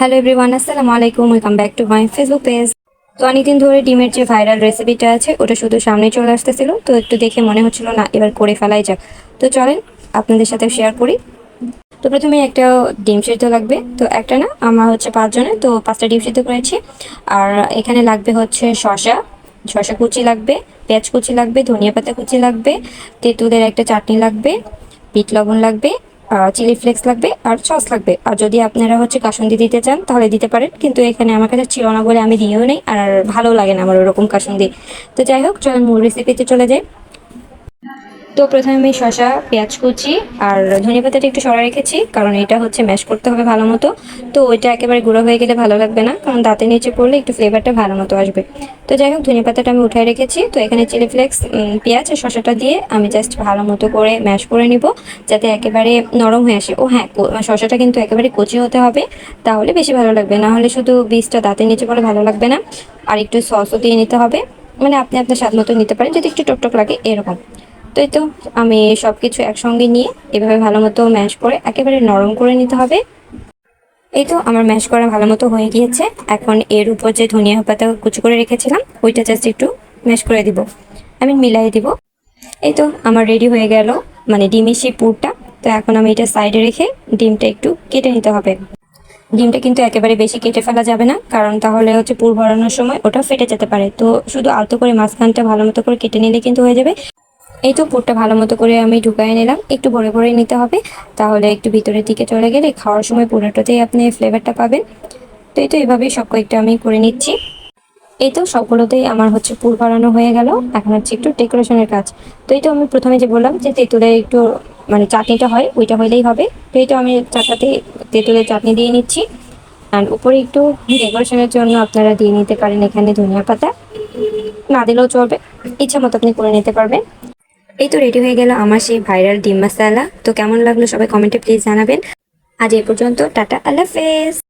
Hello everyone আসসালামু আলাইকুম welcome back to my Facebook page তো অনেকদিন ধরে ডিমের যে ভাইরাল রেসিপিটা আছে, ওটা শুধু সামনে চলে আসতেছিল। তো একটু দেখে মনে হচ্ছিল, না, এবার করে ফেলাই যাক। তো চলেন, আপনাদের সাথে শেয়ার করি। তো প্রথমে একটা ডিম সিদ্ধ লাগবে। তো একটা না, আমার হচ্ছে পাঁচজনের তো পাঁচটা ডিম সিদ্ধ করেছি। আর এখানে লাগবে হচ্ছে শশা শশা কুচি লাগবে, পেঁয়াজ কুচি লাগবে, ধনিয়া পাতা কুচি লাগবে, তেঁতুলের একটা চাটনি লাগবে, বিট লবণ লাগবে চিলি ফ্লেক্স লাগবে আর সস লাগবে। আর যদি আপনারা হচ্ছে কাসুন্দি দিতে চান, তাহলে দিতে পারেন। কিন্তু এখানে আমার কাছে ছিল না বলে আমি দিয়েও নেই, আর ভালো লাগে না আমার ওরকম কাসুন্দি। তো যাই হোক, চলেন মূল রেসিপিতে চলে যাই। তো প্রথমে আমি শশা পেঁয়াজ কুচি আর ধনে পাতাটা একটু সরা রেখেছি, কারণ এটা হচ্ছে ম্যাশ করতে হবে ভালো মতো। তো ওইটা একেবারে গুঁড়ো হয়ে গেলে ভালো লাগবে না, কারণ দাঁতের নিচে পড়লে একটু ফ্লেভারটা ভালো মতো আসবে। তো যাই হোক ধনে পাতাটা আমি উঠাই রেখেছি, তো এখানে চিলি ফ্লেক্স পেঁয়াজ আর শশাটা দিয়ে আমি জাস্ট ভালো মতো করে ম্যাশ করে নিব, যাতে একেবারে নরম হয়ে আসে। ও হ্যাঁ কো- শশাটা কিন্তু একেবারে কচি হতে হবে, তাহলে বেশি ভালো লাগবে। না হলে শুধু বীজটা দাঁতের নিচে পড়লে ভালো লাগবে না, আর একটু সসও দিয়ে নিতে হবে। মানে আপনি আপনার স্বাদ মতো নিতে পারেন, যদি একটু টকটক লাগে, এরকম। তো এই তো, আমি সব কিছু একসঙ্গে নিয়ে এভাবে ভালো মতো ম্যাশ করে একেবারে নরম করে নিতে হবে। এই তো, আমার ম্যাশ করা ভালো মতো হয়ে গিয়েছে। এখন এর উপর যে ধনিয়া পাতা কুচি করে রেখেছিলাম, ওইটা জাস্ট একটু ম্যাশ করে দিব। আমি মিলাই দিব। এই তো, আমার রেডি হয়ে গেল মানে ডিমের সেই পুরটা। তো এখন আমি এটা সাইডে রেখে ডিমটা একটু কেটে নিতে হবে। ডিমটা কিন্তু একেবারে বেশি কেটে ফেলা যাবে না, কারণ তাহলে হচ্ছে পুর ভরানোর সময় ওটা ফেটে যেতে পারে। তো শুধু আলতো করে মাঝখানটা ভালো মতো করে কেটে নিলে কিন্তু হয়ে যাবে। এই তো পুরটা ভালো মতো করে আমি ঢুকাই নিলাম। একটু ভরে ভরে নিতে হবে। তাহলে একটু ভিতরের দিকে চলে গেলে খাওয়ার সময় পুরোটাতেই আপনি ফ্লেভারটা পাবেন। তো এই তো এভাবেই সব কয়েকটা আমি করে নিচ্ছি। এই তো সবগুলোতেই আমার হচ্ছে পুর বানানো হয়ে গেল। এখন হচ্ছে একটু ডেকোরেশনের কাজ। তো এই তো আমি প্রথমে যে বললাম যে তেঁতুলের একটু মানে চাটনিটা হয়, ওইটা হইলেই হবে। তো এই তো আমি চাটাতে তেঁতুলের চাটনি দিয়ে নিচ্ছি। আর উপরে একটু ডেকোরেশনের জন্য আপনারা দিয়ে নিতে পারেন এখানে ধনিয়া পাতা। না দিলেও চলবে। ইচ্ছা মতো আপনি করে নিতে পারবেন। এই তো রেডি হয়ে গেল আমার সেই ভাইরাল ডিম মশালা তো কেমন লাগল সবাই কমেন্টে প্লিজ জানাবেন। আজ এ পর্যন্ত, টাটা, আল্লাহ হাফেজ।